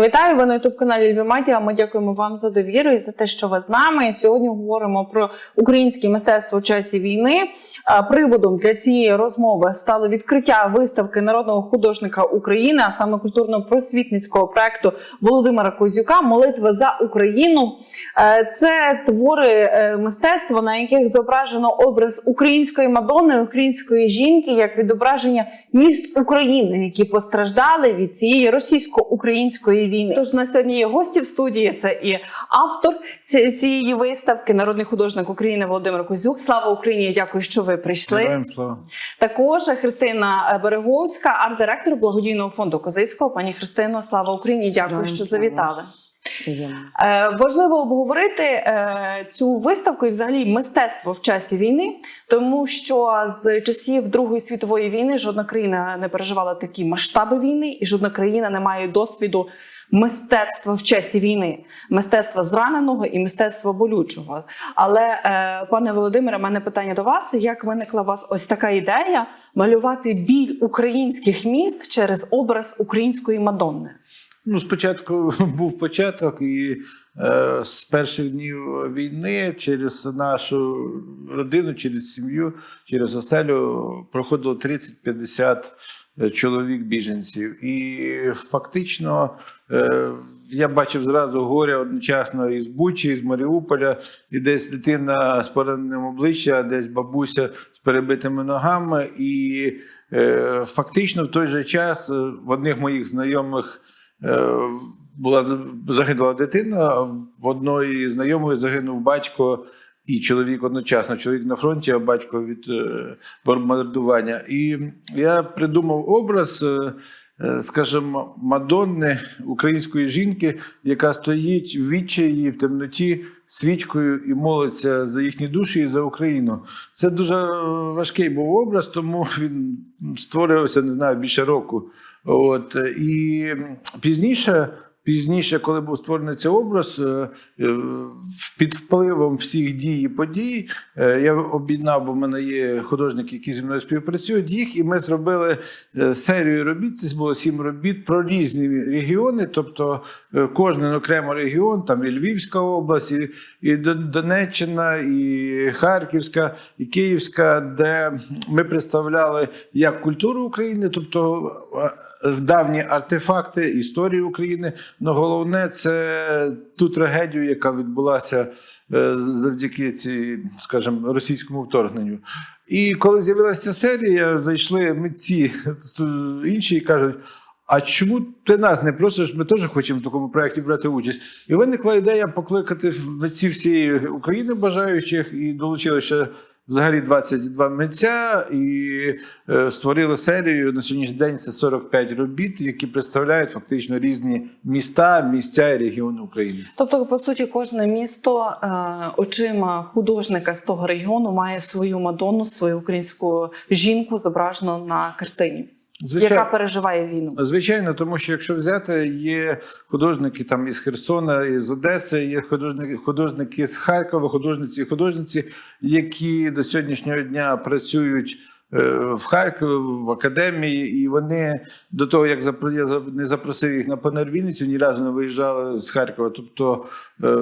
Вітаю ви на youtube каналі Львівмедіа. Ми дякуємо вам за довіру і за те, що ви з нами. Сьогодні говоримо про українське мистецтво в часі війни. Приводом для цієї розмови стало відкриття виставки народного художника України, а саме культурно-просвітницького проекту Володимира Козюка Молитва за Україну. Це твори е, мистецтва, на яких зображено образ української мадони, української жінки, як відображення міст України, які постраждали від цієї російсько-української війни. Тож на сьогодні є гості в студії. Це і автор цієї виставки, народний художник України Володимир Козюк. Слава Україні! Дякую, що ви прийшли. Героям слава. Також Христина Береговська, арт-директор благодійного фонду Козицького. Пані Христино, слава Україні! Дякую, Героям що слава. завітали. Е, важливо обговорити е, цю виставку і взагалі мистецтво в часі війни, тому що з часів Другої світової війни жодна країна не переживала такі масштаби війни, і жодна країна не має досвіду мистецтва в часі війни, мистецтва зраненого і мистецтва болючого. Але, е, пане Володимире, мене питання до вас: як виникла у вас ось така ідея малювати біль українських міст через образ української Мадонни? Ну, спочатку був початок, і е, з перших днів війни через нашу родину, через сім'ю, через оселю проходило 30-50 чоловік біженців. І фактично е, я бачив зразу горя одночасно із Бучі, із Маріуполя, і десь дитина з пораненим обличчям, десь бабуся з перебитими ногами. І е, фактично в той же час е, в одних моїх знайомих. Е, була загинула дитина, в одної знайомої загинув батько і чоловік одночасно. Чоловік на фронті, а батько від е, бомбардування. І я придумав образ, е, скажімо, Мадонни української жінки, яка стоїть в відчаї в темноті свічкою і молиться за їхні душі і за Україну. Це дуже важкий був образ, тому він створювався, не знаю, більше року. От і пізніше, пізніше, коли був створений цей образ, е, е, під впливом всіх дій і подій, е, я об'єднав, бо в мене є художники, які зі мною співпрацюють їх, і ми зробили серію робіт. Це було сім робіт про різні регіони, тобто кожен окремо регіон, там і Львівська область, і, і Донеччина, і Харківська, і Київська, де ми представляли як культуру України, тобто давні артефакти історії України. Но головне це ту трагедію, яка відбулася е, завдяки цій, скажімо, російському вторгненню. І коли з'явилася серія, зайшли митці інші і кажуть. А чому ти нас не просиш? Ми теж хочемо в такому проєкті брати участь. І виникла ідея покликати митців всієї України бажаючих і долучили ще взагалі 22 митця і е, створили серію. На сьогоднішній день це 45 робіт, які представляють фактично різні міста, місця і регіони України. Тобто, по суті, кожне місто е, очима художника з того регіону має свою мадонну, свою українську жінку зображену на картині, яка переживає війну. Звичайно, тому що якщо взяти, є художники там із Херсона, із Одеси, є художники, художники з Харкова, художниці, художниці, які до сьогоднішнього дня працюють. Е, В Харкові, в академії, і вони до того, як я не запросив їх на панель Вінницю, ні разу не виїжджали з Харкова. Тобто, е,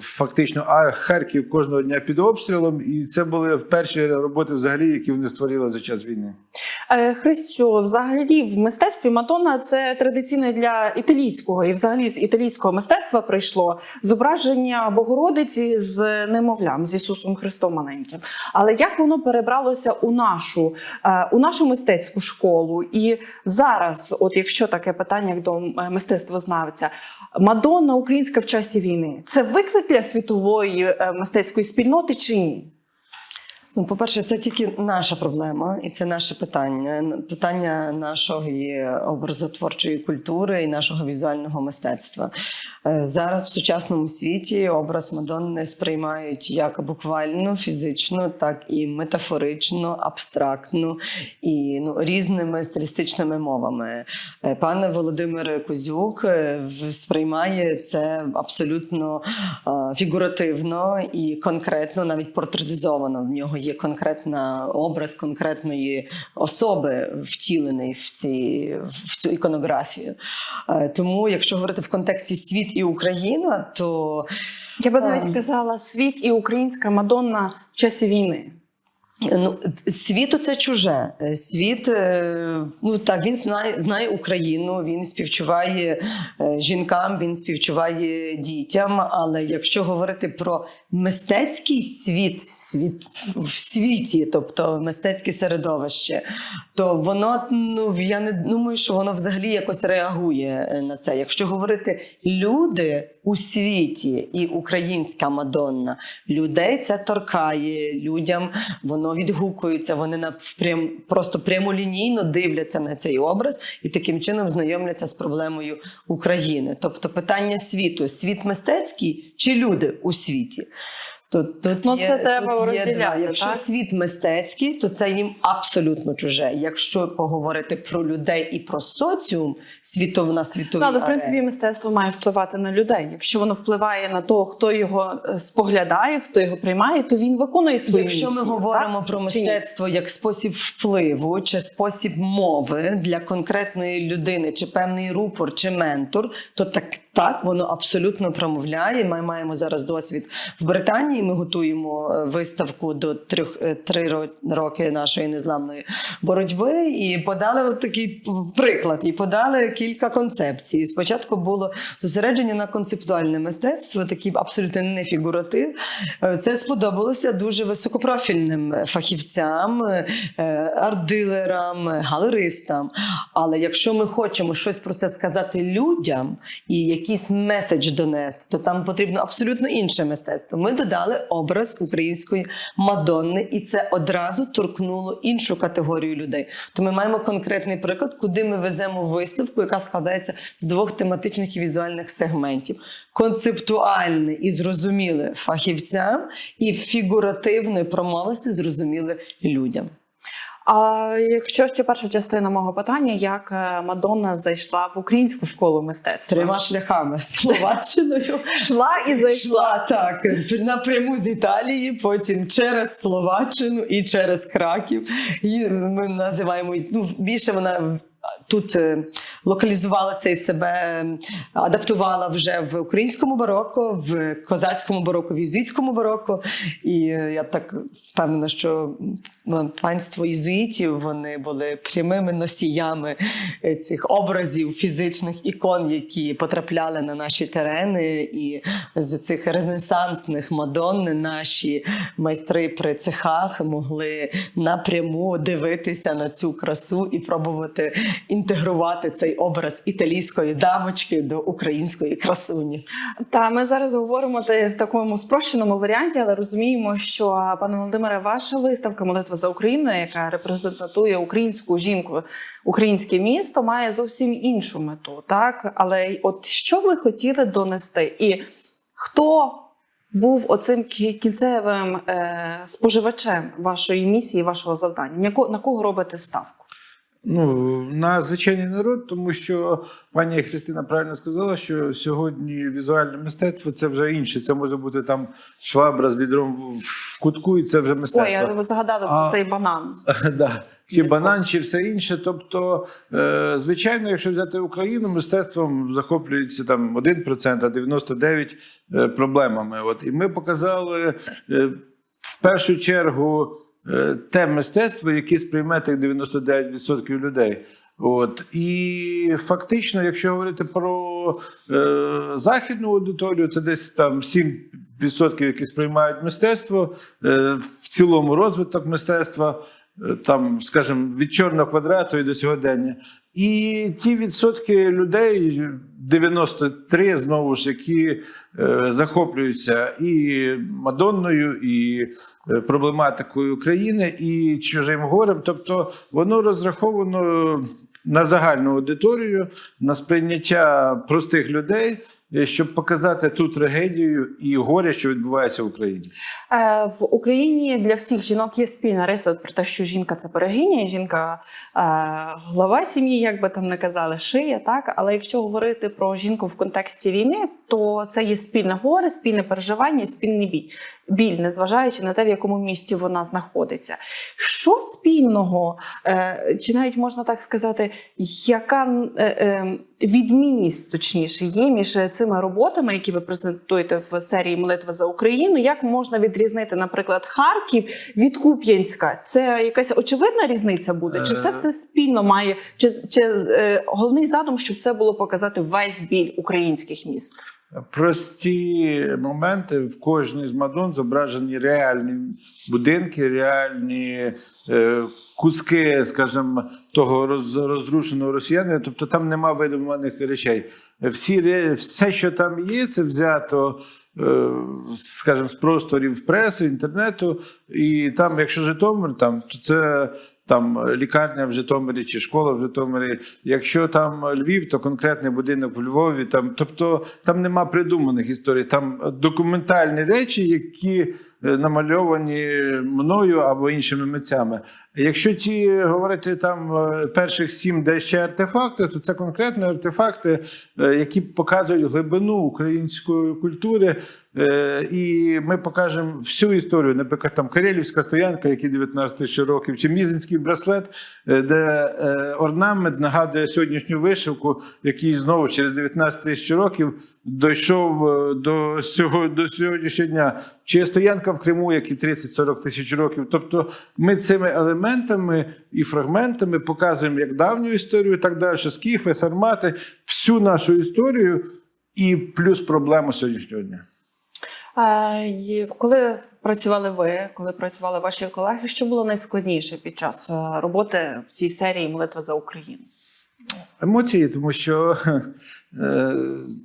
фактично, а Харків кожного дня під обстрілом, і це були перші роботи, взагалі, які вони створили за час війни. Е, Христю, взагалі в мистецтві Мадонна це традиційне для італійського, і взагалі з італійського мистецтва прийшло зображення Богородиці з немовлям з Ісусом Христом маленьким. Але як воно перебралося у нашу, е, у нашу мистецьку школу? І зараз, от якщо таке питання як до е, мистецтвознавця, Мадонна українська в часі війни це виклик для світової е, мистецької спільноти чи ні? Ну, по-перше, це тільки наша проблема, і це наше питання. Питання нашої образотворчої культури і нашого візуального мистецтва. Е, Зараз в сучасному світі образ Мадонни сприймають як буквально, фізично, так і метафорично, абстрактно і ну, різними стилістичними мовами. Е, Пане Володимир Козюк е, сприймає це абсолютно фігуративно і конкретно, навіть портретизовано. В нього є конкретна образ конкретної особи, втілений в, ці, в цю іконографію. Е, Тому, якщо говорити в контексті світ і Україна, то Я би Ем. навіть казала світ і українська Мадонна в часі війни. Ну, світу це чуже. Світ, е, ну так, він знає, знає Україну, він співчуває е, жінкам, він співчуває дітям. Але якщо говорити про мистецький світ, світ в світі, тобто мистецьке середовище, то воно ну я не думаю, що воно взагалі якось реагує е, на це. Якщо говорити люди у світі і українська Мадонна, людей це торкає, людям воно відгукується, вони на прям просто прямолінійно дивляться на цей образ і таким чином знайомляться з проблемою України. Тобто питання світу: світ мистецький чи люди у світі? Тут, тут Ну, є, це треба тут є розділяти, два. Якщо так? світ мистецький, то це їм абсолютно чуже. Якщо поговорити про людей і про соціум світов на світовій Ну, але в принципі мистецтво має впливати на людей. Якщо воно впливає на того, хто його е, споглядає, хто його приймає, то він виконує свою Якщо ми говоримо так? про мистецтво як спосіб впливу чи спосіб мови для конкретної людини, чи певний рупор, чи ментор, то так, так воно абсолютно промовляє. Ми маємо зараз досвід в Британії. Ми готуємо е, виставку до трьох е, три роки нашої незламної боротьби, і подали такий приклад, і подали кілька концепцій. Спочатку було зосередження на концептуальне мистецтво, такий абсолютно не фігуратив. Е, Це сподобалося дуже високопрофільним фахівцям, арт-дилерам, галеристам. Але якщо ми хочемо щось про це сказати людям і якийсь меседж донести, то там потрібно абсолютно інше мистецтво. Ми додали образ української Мадонни, і це одразу торкнуло іншу категорію людей. То ми маємо конкретний приклад, куди ми веземо виставку, яка складається з двох тематичних і візуальних сегментів: концептуальне і зрозуміле фахівцям, і фігуративне промовисте зрозуміле людям. А якщо ще перша частина мого питання, як е, Мадонна зайшла в українську школу мистецтва? Трьома шляхами словаччиною. Йшла і зайшла. Йшла так напряму з Італії, потім через Словаччину і через Краків. І ми називаємо ну, більше вона. Тут е, локалізувалася і себе адаптувала вже в українському бароко, в козацькому бароко, в єзуїтському бароко. І е, я так впевнена, що панство єзуїтів вони були прямими носіями е, цих образів фізичних ікон, які потрапляли на наші терени, і з цих ренесансних мадонн наші майстри при цехах могли напряму дивитися на цю красу і пробувати інтегрувати цей образ італійської дамочки до української красуні. Та ми зараз говоримо в такому спрощеному варіанті, але розуміємо, що пане Володимире, ваша виставка Молитва за Україну, яка репрезентує українську жінку, українське місто, має зовсім іншу мету. Так, але от що ви хотіли донести, і хто був оцим кінцевим е, споживачем вашої місії, вашого завдання? На кого, робите ставку? Ну, на звичайний народ, тому що пані Христина правильно сказала, що сьогодні візуальне мистецтво це вже інше. Це може бути там швабра з відром в кутку, і це вже мистецтво. Ой, я ви згадали про цей банан. Да. Чи банан, чи все інше. Тобто, е, звичайно, якщо взяти Україну, мистецтвом захоплюється там 1%, а 99% е, проблемами. От. І ми показали е, в першу чергу е, те мистецтво, яке сприйме тих 99% людей. От. І фактично, якщо говорити про е, західну аудиторію, це десь там 7%, які сприймають мистецтво, е, в цілому розвиток мистецтва е, там, скажімо, від чорного квадрату і до сьогодення. І ті відсотки людей, 93 знову ж, які е, захоплюються і Мадонною, і проблематикою України, і чужим горем. Тобто воно розраховано на загальну аудиторію, на сприйняття простих людей. Е, щоб показати ту трагедію і горе, що відбувається в Україні. Е, В Україні для всіх жінок є спільна риса про те, що жінка це берегиня, жінка е, глава сім'ї, як би там не казали, шия. Так, але якщо говорити про жінку в контексті війни, то це є спільне горе, спільне переживання, спільний бій. Біль, незважаючи на те, в якому місті вона знаходиться. Що спільного, е, чи навіть можна так сказати, яка е, е, відмінність точніше є між цими роботами, які ви презентуєте в серії Молитва за Україну? Як можна відрізнити, наприклад, Харків від Куп'янська? Це якась очевидна різниця буде? Чи це все спільно має? Чи, чи головний задум, щоб це було показати весь біль українських міст? Прості моменти в кожній з Мадон зображені реальні будинки, реальні е, куски, скажімо, того роз, розрушеного росіянина. Тобто там нема видуманих речей. Всі, все, що там є, це взято. е, Скажімо, з просторів преси, інтернету, і там, якщо Житомир, там то це там лікарня в Житомирі чи школа в Житомирі. Якщо там Львів, то конкретний будинок в Львові. Там, тобто там нема придуманих історій, там документальні речі, які е, намальовані мною або іншими митцями. Якщо ті говорити там е, перших сім, де ще артефакти, то це конкретні артефакти, е, які показують глибину української культури. Е, І ми покажемо всю історію, наприклад, там Карелівська стоянка, якій 19 тисяч років, чи Мізинський браслет, де орнамент нагадує сьогоднішню вишивку, який знову через 19 тисяч років дійшов до, сього, до сьогоднішнього дня. Чи стоянка в Криму, як і 30-40 тисяч років. Тобто ми цими елементами і фрагментами показуємо як давню історію, так далі, скіфи, сармати, всю нашу історію і плюс проблему сьогоднішнього дня. Коли працювали ви, коли працювали ваші колеги, що було найскладніше під час е, роботи в цій серії Молитва за Україну? Емоції, тому що е,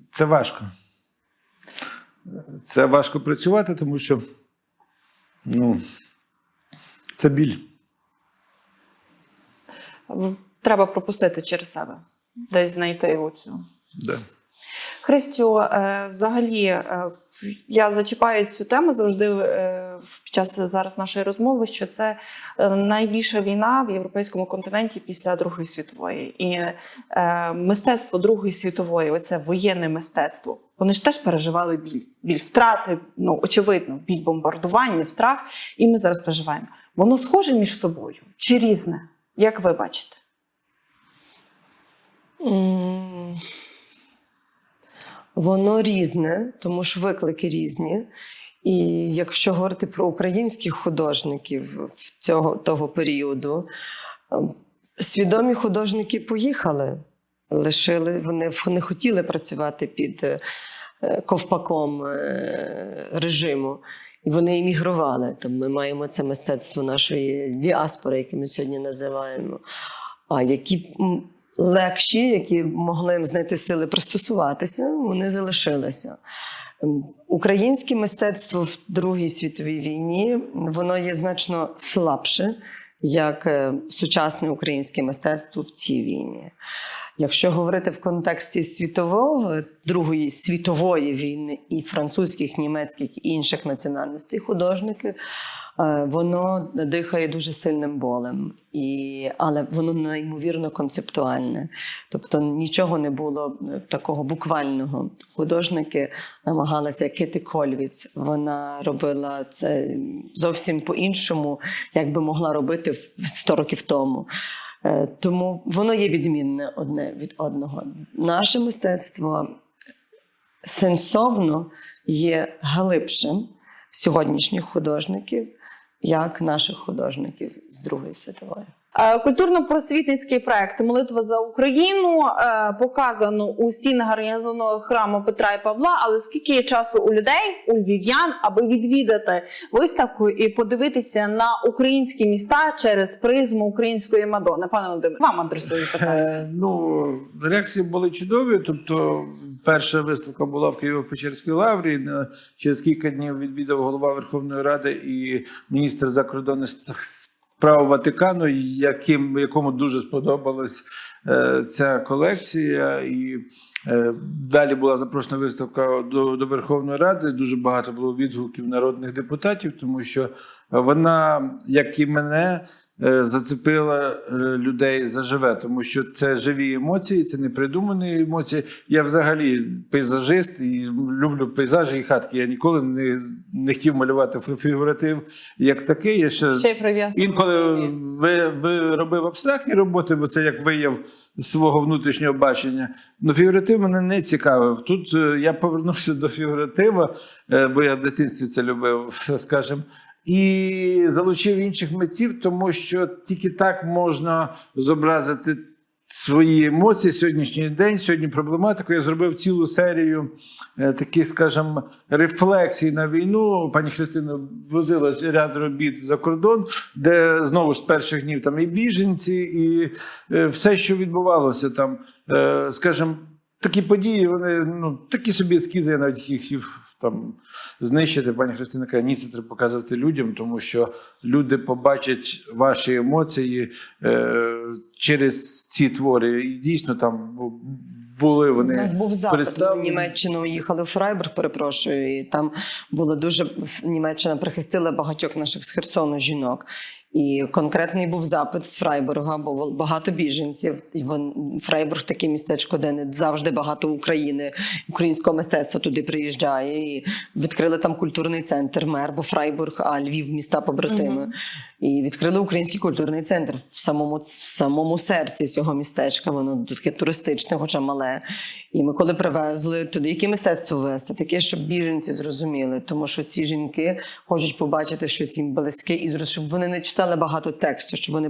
це важко. Це важко працювати, тому що ну, це біль. Треба пропустити через себе, десь знайти оцю. Да. Христю, е, взагалі, е, я зачіпаю цю тему завжди е, під час зараз нашої розмови, що це найбільша війна в європейському континенті після Другої світової. І мистецтво Другої світової, оце воєнне мистецтво. Вони ж теж переживали біль, біль втрати, ну очевидно, біль бомбардування, страх. І ми зараз переживаємо. Воно схоже між собою чи різне? Як ви бачите? Воно різне, тому що виклики різні. І якщо говорити про українських художників цього того періоду, ем, свідомі художники поїхали, лишили, вони не хотіли працювати під е, ковпаком е, режиму. І вони емігрували. Там ми маємо це мистецтво нашої діаспори, яке ми сьогодні називаємо. А які легші, які могли знайти сили пристосуватися, вони залишилися. Українське мистецтво в Другій світовій війні воно є значно слабше, як е, сучасне українське мистецтво в цій війні. Якщо говорити в контексті світового Другої світової війни і французьких, німецьких і інших національностей художників, е, воно дихає дуже сильним болем, і, але воно неймовірно концептуальне. Тобто нічого не було такого буквального. Художники намагалися Кити Кольвіц. Вона робила це зовсім по-іншому, як би могла робити в- 100 років тому. Е, Тому воно є відмінне одне від одного. Наше мистецтво сенсовно є глибшим сьогоднішніх художників, як наших художників з Другої світової. Е, Культурно-просвітницький проект Молитва за Україну е, показано у стінах гарнізонного храму Петра і Павла. Але скільки є часу у людей, у львів'ян, аби відвідати виставку і подивитися на українські міста через призму української Мадони? Пане Володимире, вам адресую питання. Е, ну, реакції були чудові. Тобто, перша виставка була в Києво-Печерській лаврі. Через кілька днів відвідав голова Верховної Ради і міністр закордонних справ Ватикану, яким, якому дуже сподобалась е, ця колекція. І Е, Далі була запрошена виставка до, до Верховної Ради. Дуже багато було відгуків народних депутатів, тому що вона, як і мене, зацепила е, людей заживе, тому що це живі емоції, це не придумані емоції. Я взагалі пейзажист і люблю пейзажі і хатки. Я ніколи не, не хотів малювати фігуратив як такий. Я ще Ще. Інколи ви, ви робив абстрактні роботи, бо це як вияв свого внутрішнього бачення. Ну, фігуратив мене не цікавив. Тут е, я повернувся до фігуратива, е, бо я в дитинстві це любив, скажімо. І залучив інших митців, тому що тільки так можна зобразити свої емоції сьогоднішній день, сьогодні проблематику. Я зробив цілу серію е, таких, скажімо, рефлексій на війну. Пані Христина возила ряд робіт за кордон, де знову ж з перших днів там і біженці, і е, все, що відбувалося там, е, скажімо, такі події, вони ну такі собі ескізи, я навіть їх там знищити. Пані Христина каже, ні, це треба показувати людям, тому що люди побачать ваші емоції е, через ці твори. І дійсно там бу- були У вони. нас був запит. Ми в. Німеччину їхали в Фрайбург, перепрошую, і там було дуже Німеччина прихистила багатьох наших з Херсону жінок. І конкретний був запит з Фрайбурга, бо багато біженців. І вон Фрайбург таке містечко, де не завжди багато України, українського мистецтва туди приїжджає. І відкрили там культурний центр мер, бо Фрайбург, а Львів міста побратими. Мгм. І відкрили український культурний центр в самому, в самому серці цього містечка. Воно таке туристичне, хоча мале. І ми коли привезли туди, яке мистецтво вести, таке, щоб біженці зрозуміли, тому що ці жінки хочуть побачити щось їм близьке, і щоб вони не читали багато тексту, щоб вони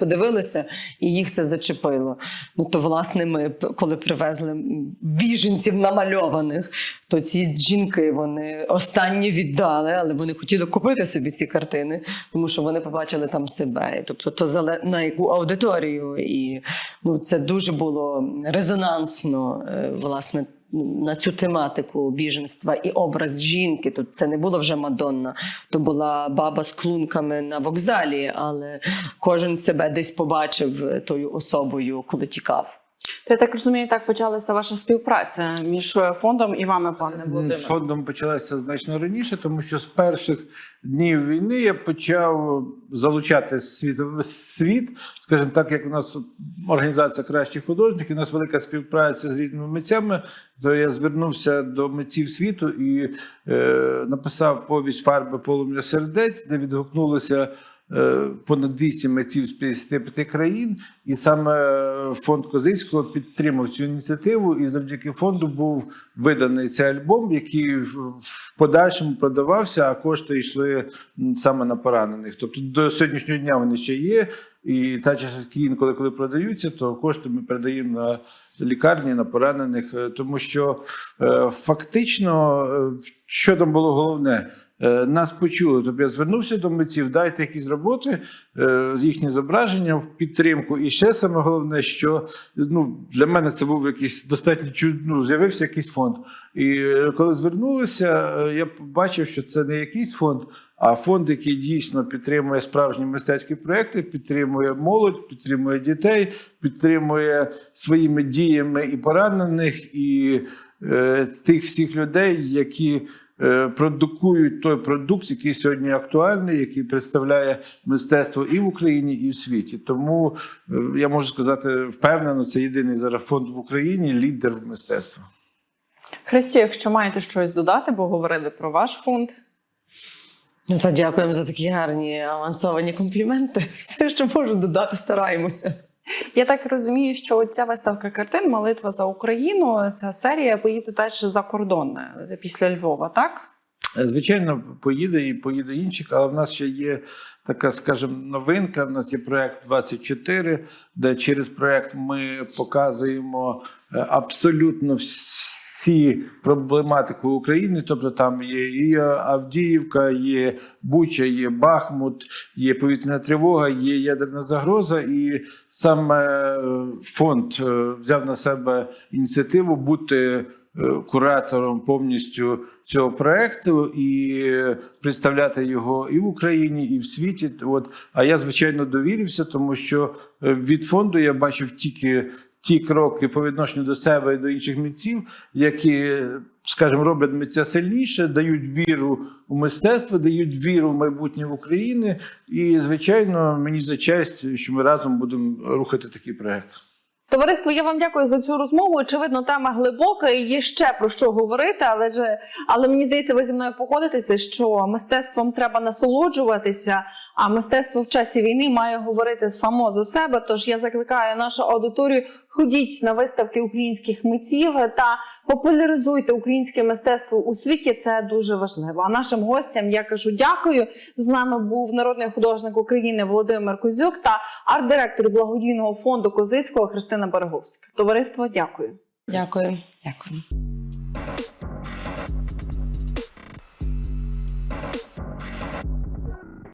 подивилися і їх це зачепило. Ну то власне ми, коли привезли біженців намальованих, то ці жінки вони останні віддали, але вони хотіли купити собі ці картини, тому що вони побачили там себе. Тобто, то зале- на яку аудиторію, і ну це дуже було резонансно, е, власне. На цю тематику біженства і образ жінки. Тут це не було вже Мадонна, то була баба з клунками на вокзалі, але кожен себе десь побачив е, тою особою, коли тікав. Я так розумію, так почалася ваша співпраця між е, фондом і вами, пане З фондом почалася значно раніше, тому що з перших днів війни я почав залучати світовий світ, скажімо так, як у нас організація кращих художників, у нас велика співпраця з різними митцями. То я звернувся до митців світу і е, написав повість фарби полум'я сердець, де відгукнулося. Е, Понад 200 митців з 55 країн, і саме фонд Козицького підтримав цю ініціативу. І завдяки фонду був виданий цей альбом, який в подальшому продавався, а кошти йшли саме на поранених. Тобто до сьогоднішнього дня вони ще є. І та частки інколи, коли продаються, то кошти ми передаємо на лікарні, на поранених, Е, тому що е, фактично, е, що там було головне. Е, Нас почули, тобто я звернувся до митців, дайте якісь роботи, е, їхні зображення в підтримку. І ще саме головне, що ну, для мене це був якийсь достатньо ну, з'явився якийсь фонд. І е, коли звернулися, я побачив, що це не якийсь фонд, а фонд, який дійсно підтримує справжні мистецькі проекти, підтримує молодь, підтримує дітей, підтримує своїми діями і поранених, і е, тих всіх людей, які продукують той продукт, який сьогодні актуальний, який представляє мистецтво і в Україні, і в світі. Тому е, я можу сказати впевнено, це єдиний зараз фонд в Україні, лідер в мистецтві. Христі, якщо маєте щось додати, бо говорили про ваш фонд. Ну та дякуємо за такі гарні авансовані компліменти. Все, що можу додати, стараємося. Я так розумію, що ця виставка картин Молитва за Україну. Ця серія поїде теж за кордон після Львова, так? Е, Звичайно, поїде і поїде інших, але в нас ще є така, скажімо, новинка. В нас є проект 24, де через проект ми показуємо е, абсолютно всі проблематику України. Тобто там є і Авдіївка, є Буча, є Бахмут, є повітряна тривога, є ядерна загроза. І саме фонд е, взяв на себе ініціативу бути е, куратором повністю цього проекту і представляти його і в Україні, і в світі. От а я звичайно довірився, тому що е, від фонду я бачив тільки ті кроки по відношенню до себе і до інших митців, які, скажімо, роблять митця сильніше, дають віру у мистецтво, дають віру в майбутнє України. І, звичайно, мені за честь, що ми разом будемо рухати такий проект. Товариство, я вам дякую за цю розмову. Очевидно, тема глибока і є ще про що говорити, але же, але мені здається, ви зі мною погодитеся, що мистецтвом треба насолоджуватися, а мистецтво в часі війни має говорити само за себе. Тож я закликаю нашу аудиторію, ходіть на виставки українських митців та популяризуйте українське мистецтво у світі. Це дуже важливо. А нашим гостям я кажу дякую. З нами був народний художник України Володимир Козюк та арт-директор благодійного фонду Козицького Христина Береговська. Товариство, дякую. Дякую. Дякую.